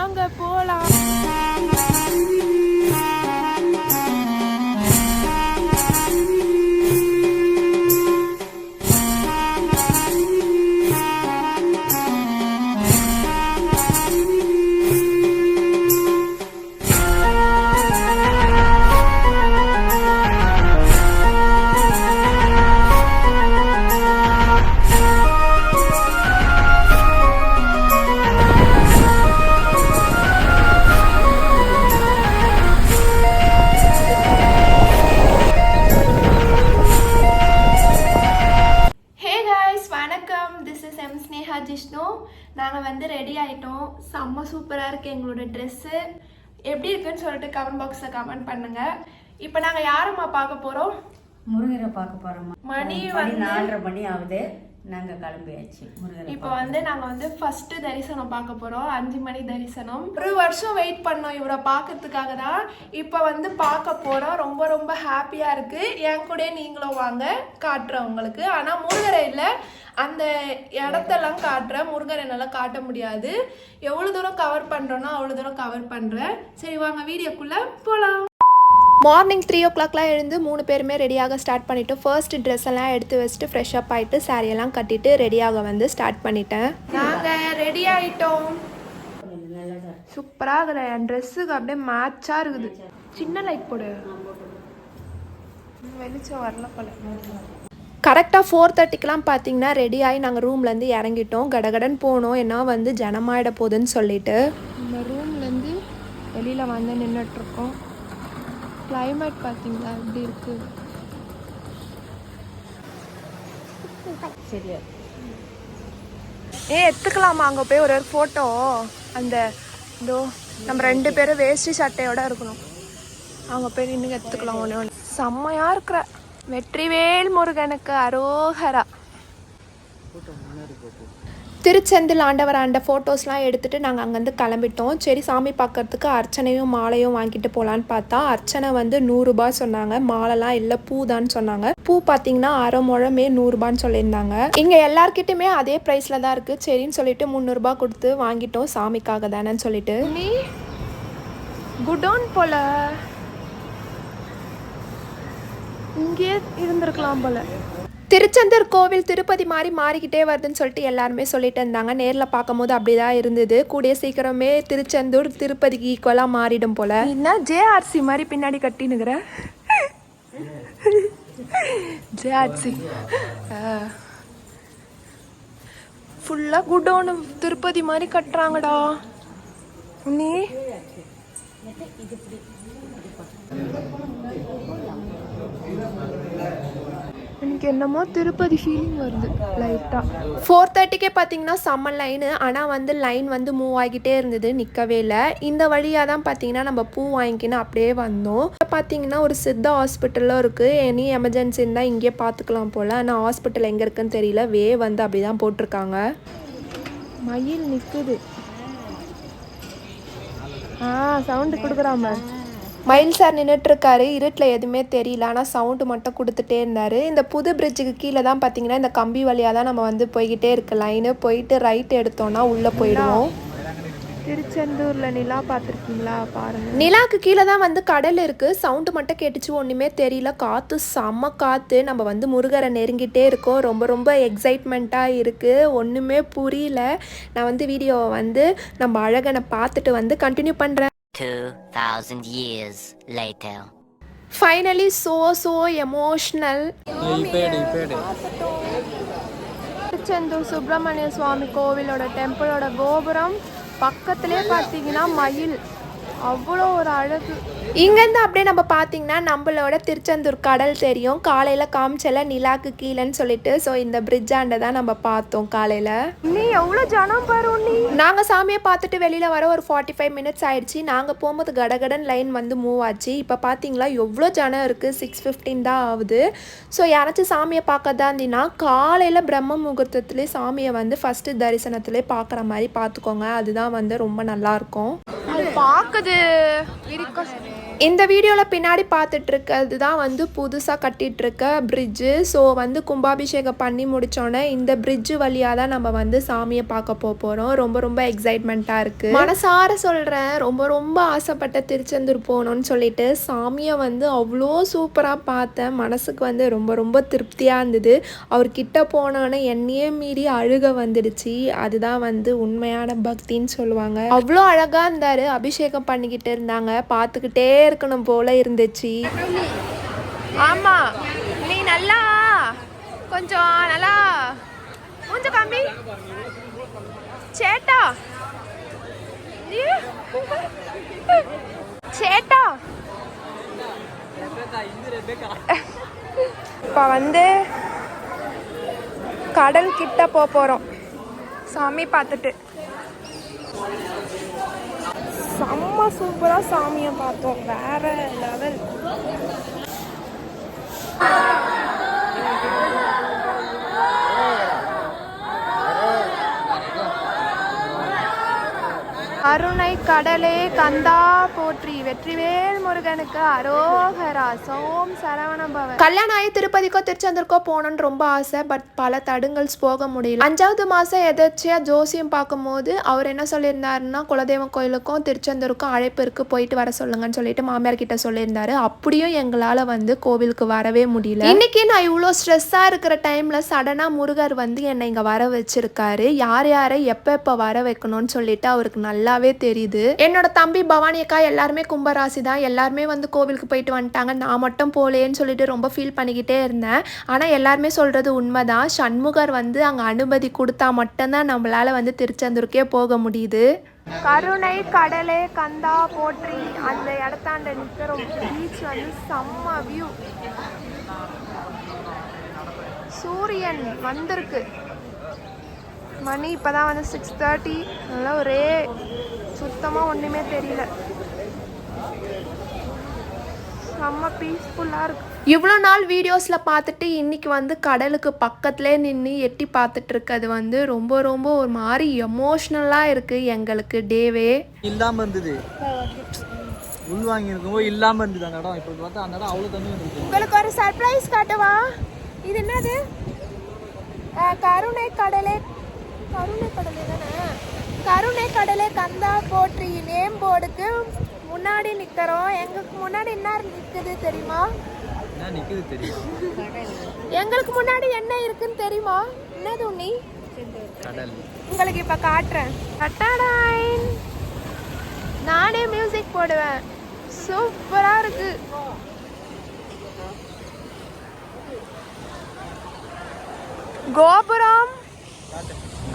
வாங்க போலாம். This M Sneha Jishnu நாங்கள் வந்து ரெடி ஆயிட்டோம். செம்ம சூப்பராக இருக்குது எங்களோட ட்ரெஸ்ஸு எப்படி இருக்குன்னு சொல்லிட்டு கமெண்ட் பாக்ஸில் கமெண்ட் பண்ணுங்க. இப்போ நாங்கள் யாரம்மா பார்க்க போகிறோம் முருகரை பார்க்க போறோமா மணி மணி வந்து- நாலரை மணி ஆகுது. நாங்க கிளம்பியாச்சு இப்போ வந்து நாங்கள் வந்து ஃபர்ஸ்ட் தரிசனம் பார்க்க போகிறோம் அஞ்சு மணி தரிசனம். ஒரு வருஷம் வெயிட் பண்ணோம் இவரை பார்க்கறதுக்காக தான். இப்போ வந்து பார்க்க போகிறோம் ரொம்ப ரொம்ப ஹாப்பியாக இருக்குது என் கூட நீங்களும் வாங்க காட்டுறேன் உங்களுக்கு. ஆனால் முருகரை இல்லை. அந்த இடத்தெல்லாம் காட்டுறேன். முருகரை என்னால் காட்ட முடியாது. எவ்வளோ தூரம் கவர் பண்ணுறோன்னா அவ்வளோ தூரம் கவர் பண்ணுறேன் சரி வாங்க வீடியோக்குள்ளே போகலாம் மார்னிங் த்ரீ ஓ கிளாக்லாம் எழுந்து மூணு பேருமே ரெடியாக ஸ்டார்ட் பண்ணிவிட்டு ஃபர்ஸ்ட் ட்ரெஸ் எல்லாம் எடுத்து வச்சுட்டு ஃப்ரெஷ் அப் ஆகிட்டு எல்லாம் கட்டிட்டு ரெடியாக வந்து ஸ்டார்ட் பண்ணிட்டேன். நாங்கள் ரெடி ஆகிட்டோம் சூப்பராக இருக்குது என் ட்ரெஸ்ஸுக்கு அப்படியே மேட்சாக இருக்குது. சின்ன லைட் போடு. வெளிச்சம் வரல போல. கரெக்டாக ஃபோர் தேர்ட்டிக்கெலாம் பார்த்தீங்கன்னா ரெடி ஆகி நாங்கள் ரூம்லேருந்து இறங்கிட்டோம். கடகடன் போனோம். ஏன்னா வந்து ஜனமாயிட போகுதுன்னு சொல்லிட்டு. இந்த ரூம்லேருந்து வெளியில் வந்து நின்றுட்டுருக்கோம் கிளைமேட் பார்த்தீங்களா எப்படி இருக்கு? சரியா. ஏ எடுத்துக்கலாமா? அங்கே போய் ஒரு ஒரு ஃபோட்டோ அந்த இதோ நம்ம ரெண்டு பேரும் வேஷ்டி சட்டையோட இருக்கணும். அங்கே போய் நின்று எடுத்துக்கலாம் ஒன்று ஒன்று செம்மையாக இருக்கிற. வெற்றிவேல் முருகனுக்கு அரோகரா. திருச்செந்தில் ஆண்டவர் ஆண்ட ஃபோட்டோஸ்லாம் எடுத்துகிட்டு நாங்கள் அங்கேருந்து கிளம்பிட்டோம். சரி சாமி பார்க்கறதுக்கு அர்ச்சனையும் மாலையும் வாங்கிட்டு போகலான்னு பார்த்தா அர்ச்சனை வந்து நூறுரூபா சொன்னாங்க. மாலைலாம் இல்லை பூ தான் சொன்னாங்க. பூ பார்த்தீங்கன்னா அரை முழமே நூறுரூபான்னு சொல்லியிருந்தாங்க. இங்கே எல்லார்கிட்டயுமே அதே ப்ரைஸில் தான் இருக்குது சரின்னு சொல்லிட்டு முந்நூறுரூபா கொடுத்து வாங்கிட்டோம். சாமிக்காக தானேன்னு சொல்லிட்டு. நீ குடோன் போல. இங்கேயே இருந்திருக்கலாம் போல. திருச்செந்தூர் கோவில் திருப்பதி மாதிரி மாறிக்கிட்டே வருதுன்னு சொல்லிட்டு எல்லாருமே சொல்லிட்டு இருந்தாங்க. நேரில் பார்க்கும்போது அப்படிதான் இருந்தது. கூடிய சீக்கிரமே திருச்செந்தூர் திருப்பதிக்கு ஈக்குவலாக மாறிடும் போல. என்ன ஜேஆர்சி மாதிரி பின்னாடி கட்டினுக்கிற ஜேஆர்சி. ஃபுல்லாக குடோனு திருப்பதி மாதிரி கட்டுறாங்கடா. நீ? எனக்கு என்னமோ திருப்பதி ஃபீலிங் வருது லைட்டாக ஃபோர் தேர்ட்டிக்கே பார்த்தீங்கன்னா செம்ம லைனு ஆனால் வந்து லைன் வந்து மூவ் ஆகிட்டே இருந்தது நிற்கவே இல்லை. இந்த வழியாக தான் பார்த்தீங்கன்னா நம்ம பூ வாங்கிக்கின்னு அப்படியே வந்தோம். இப்போ பார்த்தீங்கன்னா ஒரு சித்தா ஹாஸ்பிட்டலும் இருக்குது எனி எமர்ஜென்சி இருந்தால் இங்கேயே பார்த்துக்கலாம் போல். ஆனால் ஹாஸ்பிட்டல் எங்கே இருக்குன்னு தெரியல. வே வந்து அப்படி தான் போட்டிருக்காங்க. மயில் நிற்குது ஆ சவுண்டு கொடுக்குறாம மயில் சார் நின்றுட்டுருக்காரு இருட்டில் எதுவுமே தெரியல. ஆனால் சவுண்டு மட்டும் கொடுத்துட்டே இருந்தார். இந்த புது பிரிட்ஜுக்கு கீழே தான் பார்த்தீங்கன்னா இந்த கம்பி வழியாக தான் நம்ம வந்து போய்கிட்டே இருக்க. லைனு போயிட்டு ரைட் எடுத்தோம்னா உள்ளே போயிடுவோம். திருச்செந்தூரில் நிலா பார்த்துருக்கீங்களா பாருங்க. நிலாக்கு கீழே தான் வந்து கடல் இருக்குது சவுண்டு மட்டும் கேட்டுச்சு. ஒன்றுமே தெரியல. காற்று செம்ம காற்று நம்ம வந்து முருகரை நெருங்கிட்டே இருக்கோம். ரொம்ப ரொம்ப எக்ஸைட்மெண்ட்டாக இருக்குது ஒன்றுமே புரியல. நான் வந்து வீடியோவை வந்து நம்ம அழகனை பார்த்துட்டு வந்து கண்டினியூ பண்ணுறேன் 2,000 years later. Finally so so emotional Thiruchendur Subramaniya Swami கோவிலோட டெம்பிளோட கோபுரம் பக்கத்துலேயே பார்த்தீங்கன்னா மயில். அவ்வளோ ஒரு அழகு. இங்கேருந்து அப்படியே நம்ம பார்த்தீங்கன்னா நம்மளோட திருச்செந்தூர் கடல் தெரியும். காலையில் காமிச்சல நிலாக்கு கீழேன்னு சொல்லிட்டு. ஸோ இந்த பிரிட்ஜாண்ட தான் நம்ம பார்த்தோம் காலையில். நீ எவ்வளோ ஜனம் பாரு நீ நாங்கள் சாமியை பார்த்துட்டு வெளியில் வர ஒரு ஃபார்ட்டி ஃபைவ் மினிட்ஸ் ஆயிடுச்சு. நாங்கள் போகும்போது கடகடன் லைன் வந்து மூவ் ஆச்சு. இப்போ பார்த்தீங்களா எவ்வளோ ஜனம் இருக்குது சிக்ஸ் ஃபிஃப்டீன் தான் ஆகுது. ஸோ யாராச்சும் சாமியை பார்க்க தான் இருந்தீங்கன்னா காலையில் பிரம்ம முகூர்த்தத்துலேயே சாமியை வந்து ஃபஸ்ட்டு தரிசனத்திலே பார்க்குற மாதிரி பார்த்துக்கோங்க. அதுதான் வந்து ரொம்ப நல்லாயிருக்கும் பார்க்குது. இந்த வீடியோவில் பின்னாடி பார்த்துட்டு இருக்கிறது தான் வந்து புதுசாக கட்டிகிட்ருக்க பிரிட்ஜு ஸோ வந்து கும்பாபிஷேகம் பண்ணி முடித்தோடனே இந்த பிரிட்ஜு வழியாக தான் நம்ம வந்து சாமியை பார்க்க போக போகிறோம் ரொம்ப ரொம்ப எக்ஸைட்மெண்ட்டாக இருக்குது மனசார சொல்கிறேன் ரொம்ப ரொம்ப ஆசைப்பட்ட திருச்செந்தூர் போகணும்னு சொல்லிட்டு சாமியை வந்து அவ்வளோ சூப்பராக பார்த்தேன். மனசுக்கு வந்து ரொம்ப ரொம்ப திருப்தியாக இருந்தது. அவர்கிட்ட போனோன்னே என்னையே மீறி அழுக வந்துடுச்சு. அதுதான் வந்து உண்மையான பக்தின்னு சொல்லுவாங்க. அவ்வளோ அழகாக இருந்தார். அபிஷேகம் பண்ணிக்கிட்டு இருந்தாங்க. பார்த்துக்கிட்டே இருக்கணும் போல இருந்துச்சு. ஆமா நீ நல்லா கொஞ்சம் நல்லா கொஞ்சம் கம்மி சேட்டா? சேட்டா. இப்போ வந்து கடல் கிட்ட போக போகிறோம் சாமி பார்த்துட்டு. செம்ம சூப்பராக சாமியை பார்த்தோம். வேற லெவல் அருணை கடலே கந்தா போற்றி வெற்றிவேல் முருகனுக்கு அரோகரா. சோம் சரவணபவன் கல்யாணம் ஆகி திருப்பதிக்கோ திருச்செந்தூருக்கோ போகணும்னு ரொம்ப ஆசை பட் பல தடுங்கல்ஸ் போக முடியல. அஞ்சாவது மாதம் எதாச்சியா ஜோசியம் பார்க்கும்போது அவர் என்ன சொல்லியிருந்தாருன்னா குலதெய்வம் கோயிலுக்கும் திருச்செந்தூருக்கும் அழைப்பு இருக்கு போயிட்டு வர சொல்லுங்கன்னு சொல்லிட்டு மாமியார் கிட்ட சொல்லியிருந்தாரு. அப்படியும் எங்களால் வந்து கோவிலுக்கு வரவே முடியல. இன்னைக்கு நான் இவ்வளோ ஸ்ட்ரெஸ்ஸாக இருக்கிற டைமில் சடனாக முருகர் வந்து என்னை இங்கே வர வச்சிருக்காரு. யார் யாரை எப்போ எப்போ வர வைக்கணும்னு சொல்லிட்டு அவருக்கு நல்லா நல்லாவே தெரியுது. என்னோட தம்பி பவானி அக்கா எல்லாருமே கும்பராசி தான் எல்லாருமே வந்து கோவிலுக்கு போயிட்டு வந்துட்டாங்க. நான் மட்டும் போலேன்னு சொல்லிட்டு ரொம்ப ஃபீல் பண்ணிக்கிட்டே இருந்தேன். ஆனால் எல்லாருமே சொல்கிறது உண்மைதான். சண்முகர் வந்து அங்கே அனுமதி கொடுத்தா மட்டும்தான் நம்மளால வந்து திருச்செந்தூருக்கே போக முடியுது. கருணை கடலே கந்தா போற்றி அந்த இடத்தாண்ட நிற்கிறோம் பீச் வந்து செம்ம வியூ சூரியன் வந்திருக்கு. மணி இப்போ தான் வந்து சிக்ஸ் தேர்ட்டி நல்லா ஒரே சுத்தமாக ஒன்றுமே தெரியல. செம்ம பீஸ்ஃபுல்லாக இருக்கு. இவ்வளோ நாள் வீடியோஸில் பார்த்துட்டு இன்னைக்கு வந்து கடலுக்கு பக்கத்துலேயே நின்று எட்டி பார்த்துட்டு இருக்கிறது வந்து ரொம்ப ரொம்ப ஒரு மாதிரி எமோஷ்னலாக இருக்குது எங்களுக்கு டேவே. இல்லாம இருந்தது. உள் வாங்கி இருக்கும்போது இல்லாம இருந்தது அந்த இடம். இப்போ பார்த்தா அந்த இடம் அவ்வளோ தண்ணி வந்துருக்கு உங்களுக்கு ஒரு சர்ப்ரைஸ் காட்டுவா? இது என்னது? கருணை கடலே கருணை கடலை தானே? கருணை கடலை கந்தா போற்றி நேம் போர்டுக்கு முன்னாடி நிற்கிறோம் எங்களுக்கு முன்னாடி என்ன நிற்குது தெரியுமா? எங்களுக்கு முன்னாடி என்ன இருக்குன்னு தெரியுமா? என்னது உன்னி கடல். உங்களுக்கு இப்போ காட்டுறேன். டட்டாடாயின். நானே மியூசிக் போடுவேன். சூப்பராக இருக்கு. கோபுரம்.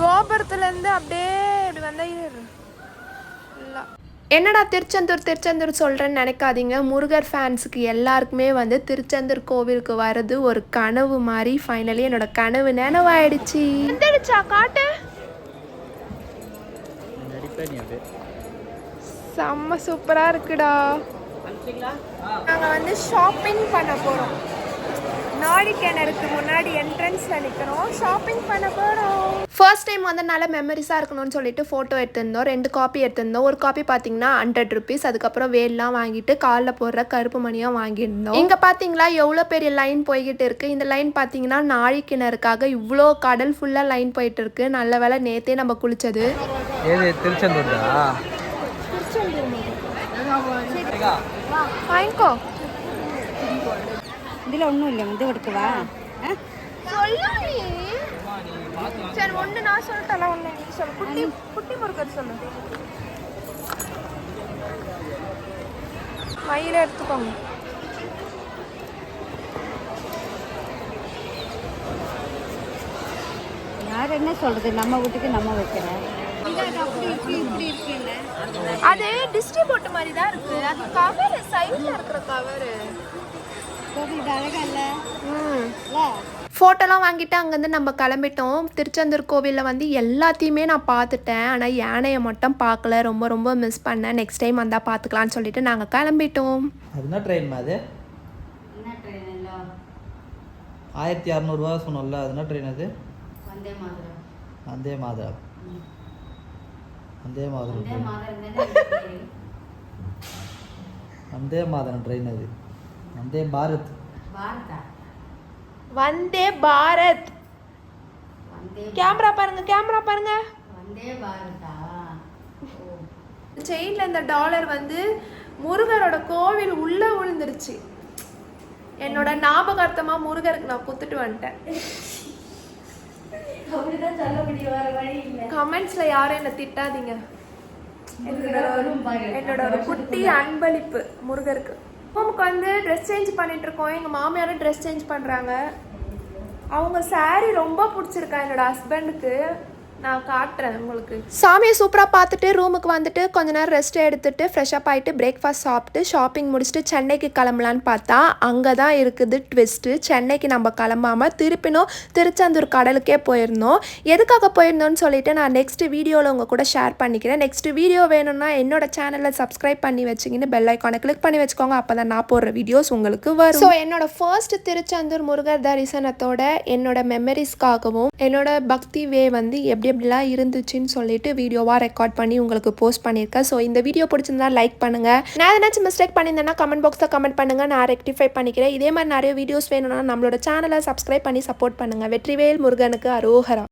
கோபுரத்துலேருந்து அப்படியே இப்படி வந்தா இரு. இல்ல. என்னடா திருச்செந்தூர் திருச்செந்தூர் சொல்கிறேன்னு நினைக்காதீங்க. முருகர் ஃபேன்ஸுக்கு எல்லாருக்குமே வந்து திருச்செந்தூர் கோவிலுக்கு வர்றது ஒரு கனவு மாதிரி. ஃபைனலி என்னோட கனவு நினைவாயிடுச்சு. காட்டு. செம்ம சூப்பராக இருக்குடா. நாங்கள் வந்து ஷாப்பிங் பண்ண போகிறோம் நாடி கிணறுக்கு முன்னாடி என்ட்ரன்ஸில் நிற்கிறோம் ஷாப்பிங் பண்ண போகிறோம் ஃபர்ஸ்ட் டைம் வந்தனால மெமரிஸாக இருக்கணும்னு சொல்லிட்டு ஃபோட்டோ எடுத்திருந்தோம். ரெண்டு காப்பி எடுத்திருந்தோம். ஒரு காப்பி பார்த்தீங்கன்னா ஹண்ட்ரட் ருபீஸ் அதுக்கப்புறம் வேல்லாம் வாங்கிட்டு காலில் போடுற கருப்பு மணியாக வாங்கியிருந்தோம். இங்கே பார்த்தீங்களா எவ்வளோ பெரிய லைன் போய்கிட்டு இருக்கு. இந்த லைன் பார்த்தீங்கன்னா நாழி கிணறுக்காக இவ்வளோ கடல் ஃபுல்லாக லைன் போயிட்டு இருக்கு. நல்ல வேலை நேத்தே நம்ம குளிச்சது. ஏது திருச்செந்தூர் வாங்கிக்கோ இதில் ஒன்றும் இல்லை இது எடுக்கவா சரி ஒன்று நான் சொல்லிட்டல ஒன்று நீ சொல்லு. குட்டி குட்டி முருகர் சொல்லு. மயில எடுத்துக்கோங்க. யார் என்ன சொல்கிறது நம்ம வீட்டுக்கு நம்ம வைக்கிறேன் அது டிஸ்ட்ரிபியூட் மாதிரி தான் இருக்கு. அது கவர் சைடுல இருக்கிற கவர் இது அழகா இல்லை ம் இல்லை ஃபோட்டோலாம் வாங்கிட்டு அங்கேருந்து நம்ம கிளம்பிட்டோம். திருச்செந்தூர் கோவிலில் வந்து எல்லாத்தையுமே நான் பார்த்துட்டேன். ஆனால் யானையை மட்டும் பார்க்கல. ரொம்ப ரொம்ப மிஸ் பண்ணேன். நெக்ஸ்ட் டைம் வந்தால் பார்த்துக்கலான்னு சொல்லிட்டு நாங்கள் கிளம்பிட்டோம். அது அது? என்ன ட்ரெயின் இல்லை? ஆயிரத்தி அறநூறுவா சொன்னோம்ல. அது என்ன ட்ரெயின் அது? வந்தே மாதிரி வந்தே மாதரம். வந்தே மாதரம் வந்தே train. மாதிரி வந்தே மாதரம் ட்ரெயின் அது. வந்தே பாரத். பாரதா? வந்தே பாரத். கேமரா பாருங்க கேமரா பாருங்க. வந்தே பாரதா? ஓ. செயின்ல இந்த டாலர் வந்து முருகரோட கோவில் உள்ள விழுந்துருச்சு. என்னோட ஞாபகார்த்தமா முருகருக்கு நான் குத்துட்டு வந்துட்டேன். கமெண்ட்ஸ்ல யாரும் என்ன திட்டாதீங்க. என்னோட ஒரு குட்டி அன்பளிப்பு முருகருக்கு. நமக்கு வந்து ட்ரெஸ் சேஞ்ச் பண்ணிட்டு இருக்கோம் எங்க மாமியாரும் ட்ரெஸ் சேஞ்ச் பண்றாங்க. அவங்க saree ரொம்ப பிடிச்சிருக்கா என்னோட ஹஸ்பண்டுக்கு நான் காட்டுறேன் உங்களுக்கு. சாமியை சூப்பராக பார்த்துட்டு ரூமுக்கு வந்துட்டு கொஞ்ச நேரம் ரெஸ்ட் எடுத்துட்டு ஃப்ரெஷ்அப் ஆகிட்டு பிரேக்ஃபாஸ்ட் சாப்பிட்டு ஷாப்பிங் முடிச்சுட்டு சென்னைக்கு கிளம்பலான்னு பார்த்தா அங்கே தான் இருக்குது ட்விஸ்ட்டு சென்னைக்கு நம்ம கிளம்பாம திருப்பினும் திருச்செந்தூர் கடலுக்கே போயிருந்தோம். எதுக்காக போயிருந்தோம்னு சொல்லிட்டு நான் நெக்ஸ்ட் வீடியோவில் உங்கள் கூட ஷேர் பண்ணிக்கிறேன். நெக்ஸ்ட் வீடியோ வேணும்னா என்னோட சேனலில் சப்ஸ்கிரைப் பண்ணி வச்சிங்கன்னு பெல் ஐக்கானை கிளிக் பண்ணி வச்சுக்கோங்க. அப்போ தான் நான் போடுற வீடியோஸ் உங்களுக்கு வரும். ஸோ என்னோட ஃபர்ஸ்ட் திருச்செந்தூர் முருகர் தரிசனத்தோட என்னோட மெமரிஸ்க்காகவும் என்னோட பக்தி வே வந்து எப்படி எப்படிலாம் இருந்துச்சுன்னு சொல்லிட்டு வீடியோவாக ரெக்கார்ட் பண்ணி உங்களுக்கு போஸ்ட் பண்ணியிருக்கேன். ஸோ இந்த வீடியோ பிடிச்சிருந்தா லைக் பண்ணுங்கள் நான் எதனாச்சும் மிஸ்டேக் பண்ணியிருந்தேன்னா கமெண்ட் பாக்ஸில் கமெண்ட் பண்ணுங்கள் நான் ரெக்டிஃபை பண்ணிக்கிறேன். இதே மாதிரி நிறைய வீடியோஸ் வேணும்னா நம்மளோட சேனலை சப்ஸ்கிரைப் பண்ணி சப்போர்ட் பண்ணுங்கள் வெற்றிவேல் முருகனுக்கு அரோகரா.